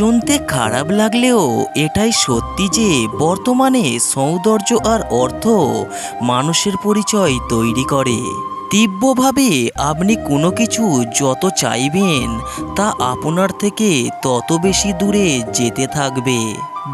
শুনতে খারাপ লাগলেও এটাই সত্যি যে বর্তমানে সৌন্দর্য আর অর্থ মানুষের পরিচয় তৈরি করে। তীব্রভাবে আপনি কোনো কিছু যত চাইবেন, তা আপনার থেকে তত বেশি দূরে যেতে থাকবে।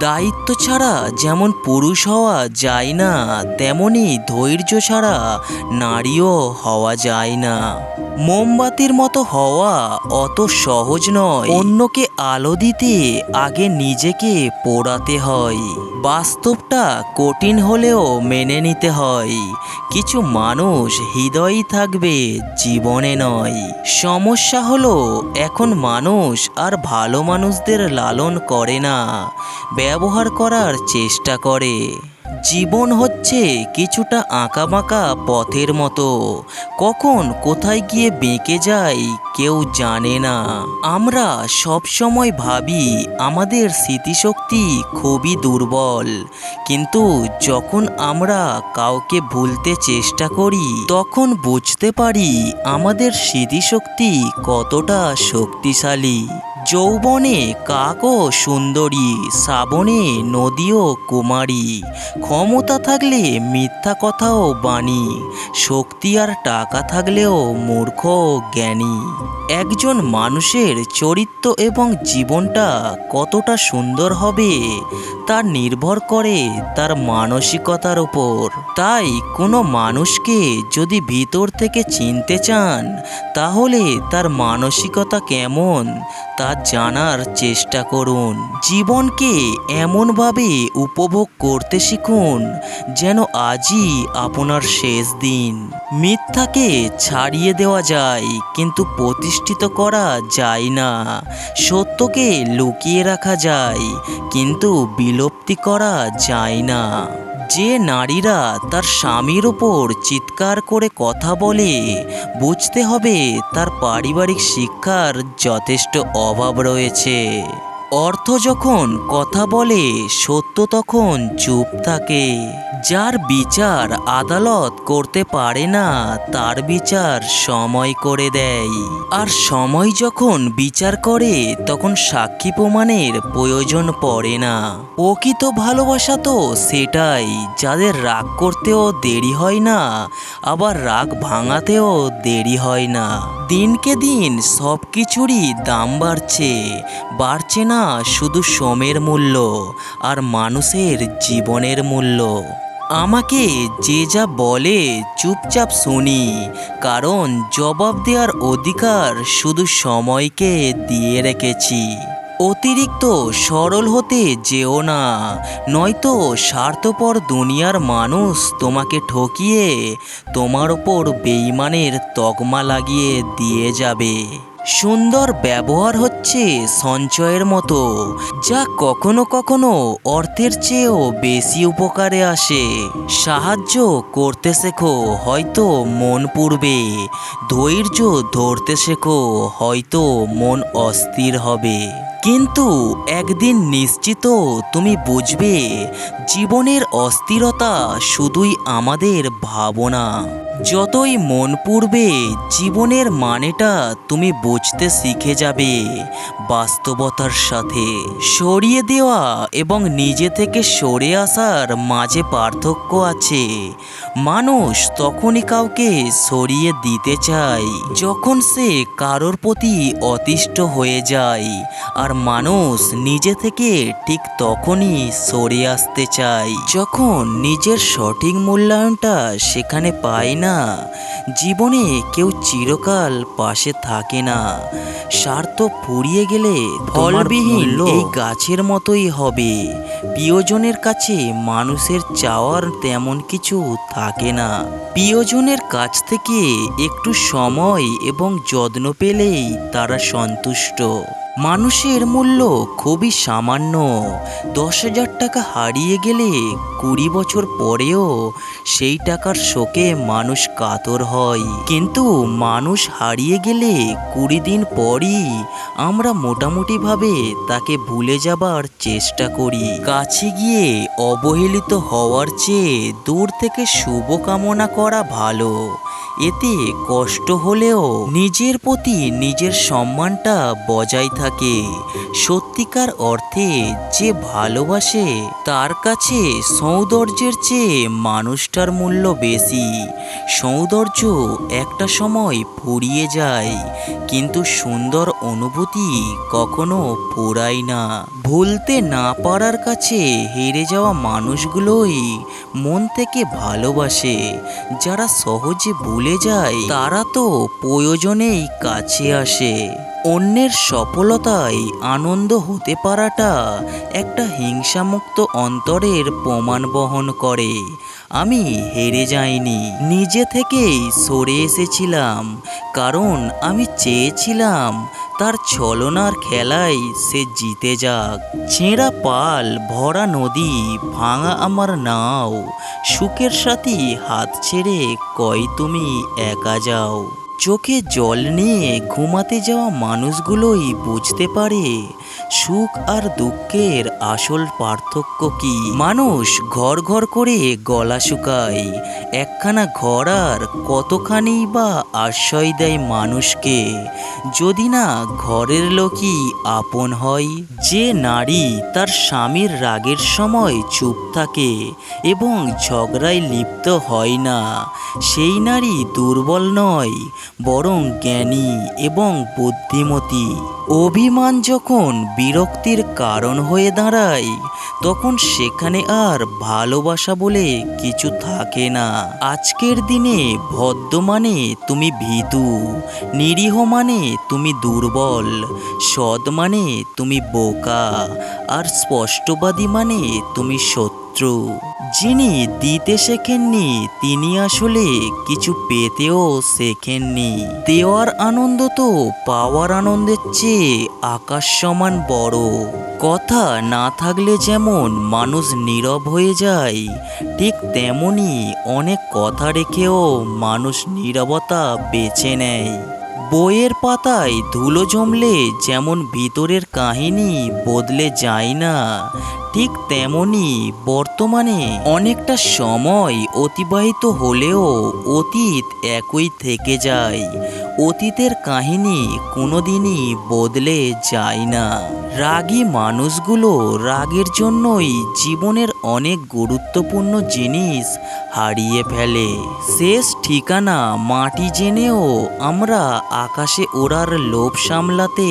দায়িত্ব ছাড়া যেমন পুরুষ হওয়া যায় না, তেমনি ধৈর্য ছাড়া নারীও হওয়া যায় না। মোমবাতির মতো হওয়া অত সহজ নয়। অন্যকে আলো দিতে, আগে নিজেকে পোড়াতে হয়। বাস্তবটা কঠিন হলেও মেনে নিতে হয়। কিছু মানুষ হৃদয়ই থাকবে জীবনে নয়। সমস্যা হলো, এখন মানুষ আর ভালো মানুষদের লালন করে না। ব্যবহার করার চেষ্টা করে। জীবন হচ্ছে কিছুটা আঁকাবাঁকা পথের মতো। কখন কোথায় গিয়ে বেঁকে যাই কেউ জানে না। আমরা সব সময় ভাবি আমাদের স্মৃতিশক্তি খুবই দুর্বল। কিন্তু যখন আমরা কাউকে ভুলতে চেষ্টা করি, তখন বুঝতে পারি আমাদের স্মৃতিশক্তি কতটা শক্তিশালী। যৌবনে কাকও সুন্দরী, শ্রাবণে নদীও কুমারী। ক্ষমতা থাকলে মিথ্যা কথাও বাণী, শক্তি আর টাকা থাকলেও মূর্খ জ্ঞানী। একজন মানুষের চরিত্র এবং জীবনটা কতটা সুন্দর হবে, তা নির্ভর করে তার মানসিকতার ওপর তাই কোনো মানুষকে যদি ভিতর থেকে চিনতে চান, তাহলে তার মানসিকতা কেমন, তা জানার চেষ্টা করুন। জীবনকে এমনভাবে উপভোগ করতে শিখুন, যেন আজই আপনার শেষ দিন। মিথ্যাকে ছাড়িয়ে দেওয়া যায়, কিন্তু প্রতিষ্ঠিত করা যায় না। সত্যকে লুকিয়ে রাখা যায়, কিন্তু বিলুপ্তি করা যায় না। যে নারীরা তার স্বামীর ওপর চিৎকার করে কথা বলে, বুঝতে হবে তার পারিবারিক শিক্ষার যথেষ্ট অভাব রয়েছে। অর্থ যখন কথা বলে, সত্য তখন চুপ থাকে। যার বিচার আদালত করতে পারে না, তার বিচার সময় করে দেয়। আর সময় যখন বিচার করে, তখন সাক্ষী প্রমাণের প্রয়োজন পড়ে না। প্রকৃত ভালোবাসা তো সেটাই, যাদের রাগ করতেও দেরি হয় না, আবার রাগ ভাঙাতেও দেরি হয় না। দিনকে দিন সব কিছুরই দাম বাড়ছে বাড়ছে না শুধু শ্রমের মূল্য আর মানুষের জীবনের মূল্য। আমাকে যে যা বলে চুপচাপ শুনি, কারণ জবাব দেওয়ার অধিকার শুধু সময়কে দিয়ে রেখেছি। অতিরিক্ত সরল হতে যেও না, নয়তো স্বার্থপর দুনিয়ার মানুষ তোমাকে ঠকিয়ে তোমার ওপর বেইমানের তকমা লাগিয়ে দিয়ে যাবে। সুন্দর ব্যবহার হচ্ছে সঞ্চয়ের মতো, যা কখনো কখনো অর্থের চেয়েও বেশি উপকারে আসে। সাহায্য করতে শেখো, হয়তো মন পূর্বে ধৈর্য ধরতে শেখো, হয়তো মন অস্থির হবে। কিন্তু একদিন নিশ্চিত তুমি বুঝবে, জীবনের অস্থিরতা শুধুই আমাদের ভাবনা। যতই মন পূর্বে জীবনের মানেটা তুমি বুঝতে শিখে যাবে। বাস্তবতার সাথে সরিয়ে দেওয়া এবং নিজে থেকে সরে আসার মাঝে পার্থক্য আছে। মানুষ তখনই কাউকে সরিয়ে দিতে চায় যখন সে কারোর প্রতি অতিষ্ঠ হয়ে যায় আর মানুষ নিজে থেকে ঠিক তখনই সরে আসতে চায়। যখন নিজের সঠিক মূল্যায়নটা সেখানে পায় না জীবনে কেউ চিরকাল পাশে থাকে না। স্বার্থ ফুরিয়ে গেলে ফলবিহীন এই গাছের মতোই হবে। প্রিয়জনের কাছে মানুষের চাওয়ার তেমন কিছু থাকে না। প্রিয়জনের কাছ থেকে একটু সময় এবং যত্ন পেলেই তারা সন্তুষ্ট। মানুষের মূল্য খুবই সামান্য। দশ হাজার টাকা হারিয়ে গেলে কুড়ি বছর পরেও সেই টাকার শোকে মানুষ কাতর হয়। কিন্তু মানুষ হারিয়ে গেলে কুড়ি দিন পরই আমরা মোটামুটিভাবে তাকে ভুলে যাবার চেষ্টা করি। কাছে গিয়ে অবহেলিত হওয়ার চেয়ে দূর থেকে শুভকামনা করা ভালো। এতে কষ্ট হলেও নিজের প্রতি নিজের সম্মানটা বজায় থাকে। সত্যিকার অর্থে যে ভালোবাসে, তার কাছে সৌন্দর্যের চেয়ে মানুষটার মূল্য বেশি। সৌন্দর্য একটা সময় ফুরিয়ে যায়, কিন্তু সুন্দর অনুভূতি কখনো ফুরায় না। ভুলতে না পারার কাছে হেরে যাওয়া মানুষগুলোই মন থেকে ভালোবাসে, যারা সহজে ভুলে যায় তারা তো প্রয়োজনেই কাছে আসে। অন্যের সফলতায় আনন্দ হতে পারাটা একটা হিংসামুক্ত অন্তরের প্রমাণ বহন করে। আমি হেরে যাইনি। নিজে থেকেই সরে এসেছিলাম। কারণ আমি চেয়েছিলাম তার ছলনার খেলায় সে জিতে যাক। ছেঁড়া পাল, ভরা নদী, ভাঙা আমার নাও। সুখের সাথী হাত ছেড়ে কয় তুমি একা যাও। চোখে জল নিয়ে ঘুমাতে যাওয়া মানুষগুলোই বুঝতে পারে সুখ আর দুঃখের আসল পার্থক্য কি? মানুষ ঘর ঘর করে গলা শুকায়, একখানা ঘর আর কতখানি বা আশ্রয় দেয় মানুষকে? যদি না ঘরের লোকই আপন হয়, যে নারী তার স্বামীর রাগের সময় চুপ থাকে এবং ঝগড়ায় লিপ্ত হয় না, সেই নারী দুর্বল নয়, বরং জ্ঞানী এবং বুদ্ধিমতী। অভিমান যখন বিরক্তির কারণ হয়ে দাঁড়ায়, তখন সেখানে আর ভালোবাসা বলে কিছু থাকে না। আজকের দিনে ভদ্র মানে তুমি ভীতু, নিরীহ মানে তুমি দুর্বল, সৎ মানে তুমি বোকা, আর স্পষ্টবাদী মানে তুমি সত্য। যিনি দিতে শেখেননি, তিনি আসলে কিছু পেতেও শেখেননি। দেওয়ার আনন্দ তো পাওয়ার আনন্দের চেয়ে আকাশ সমান বড়। কথা না থাকলে যেমন মানুষ নীরব হয়ে যায়, ঠিক তেমনি অনেক কথা রেখেও মানুষ নীরবতা বেছে নেয়। বইয়ের পাতায় ধুলো জমলে যেমন ভিতরের কাহিনী বদলে যায় না, ঠিক তেমনি বর্তমানে অনেকটা সময় অতিবাহিত হলেও অতীত একই থেকে যায়। অতীতের কাহিনী কোনোদিনই বদলে যায় না। রাগী মানুষগুলো রাগের জন্যই জীবনের অনেক গুরুত্বপূর্ণ জিনিস হারিয়ে ফেলে। শেষ ঠিকানা মাটি জেনেও আমরা আকাশে ওড়ার লোভ সামলাতে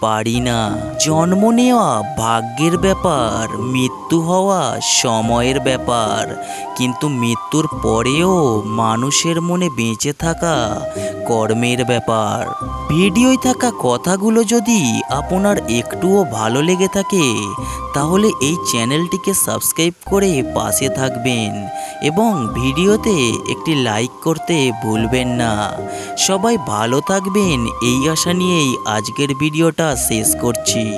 পারি না। জন্ম নেওয়া ভাগ্যের ব্যাপার, মৃত্যু হওয়া সময়ের ব্যাপার। কিন্তু মৃত্যুর পরেও মানুষের মনে বেঁচে থাকা কর্মের ব্যাপার। ভিডিওয় থাকা কথাগুলো যদি আপনার একটুও ভালো লেগে থাকে, তাহলে এই চ্যানেলটিকে সাবস্ক্রাইব করে পাশে থাকবেন এবং ভিডিওতে একটি লাইক করতে ভুলবেন না। সবাই ভালো থাকবেন, এই আশা নিয়েই আজকের ভিডিওটা। শেষ করছি।